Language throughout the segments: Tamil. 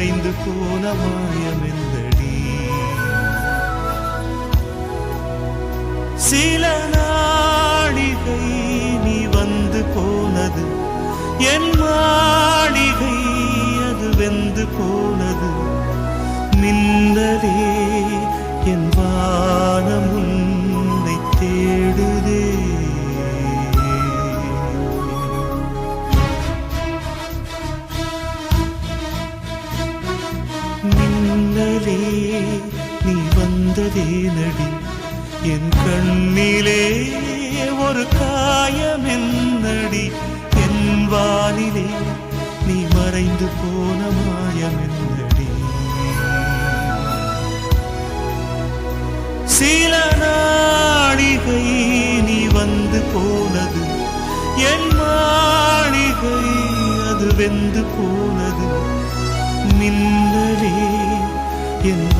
மறைந்து போன மாயமெந்தடி. சில நாடிகை நீ வந்து போனது என் மாளிகை அது வெந்து போனது. மின்னலே என் வானம் மின்னலே நீ வந்ததே நடி. என் கண்ணிலே ஒரு காயம் என்னடி. என் வானிலே நீ மறைந்து போன மாயம் என்னடி. சில நாடிகை நீ வந்து போனது. என் மாளிகை அது வெந்து போனது. மின்னலே என்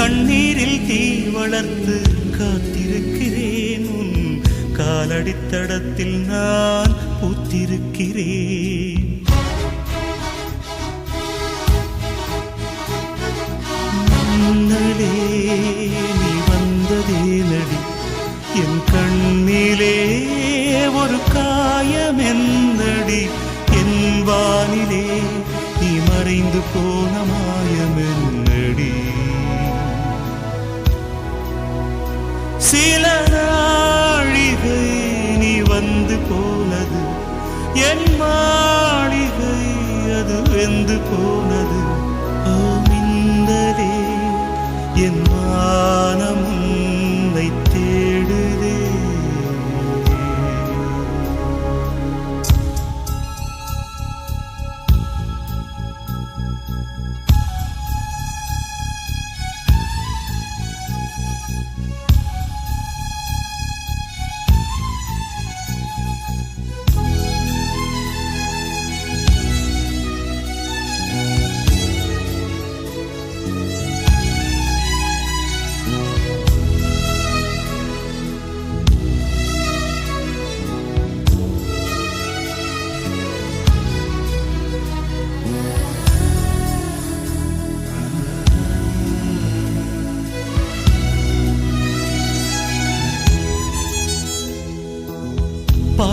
கண்ணீரில் தீ வளர்த்து காத்திருக்கிறேன் உன் காலடித்தடத்தில் நான் பூத்திருக்கிறேன் முன்னலே என் மானம் உன்னை தேடுதே.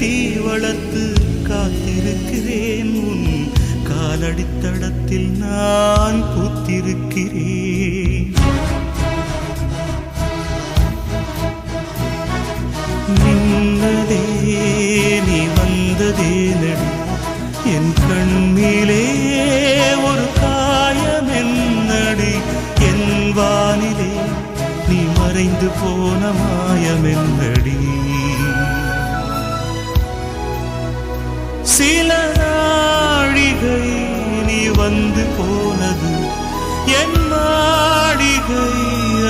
தீ வளர்த்து காத்திருக்கிறேன். உன் காலடித்தடத்தில் நான் பூத்திருக்கிறேன். நின்னதே நீ வந்ததே நடி என் கண்ணிலே ஒரு காயம் என்னடி என் வானிலே நீ மறைந்து போன மாயம் என்னடி சில நாழிகை நீ வந்து போனது. என் மாளிகை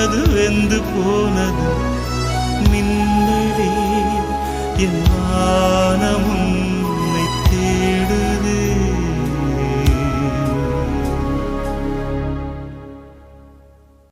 அது வெந்து போனது. மின்னலே என்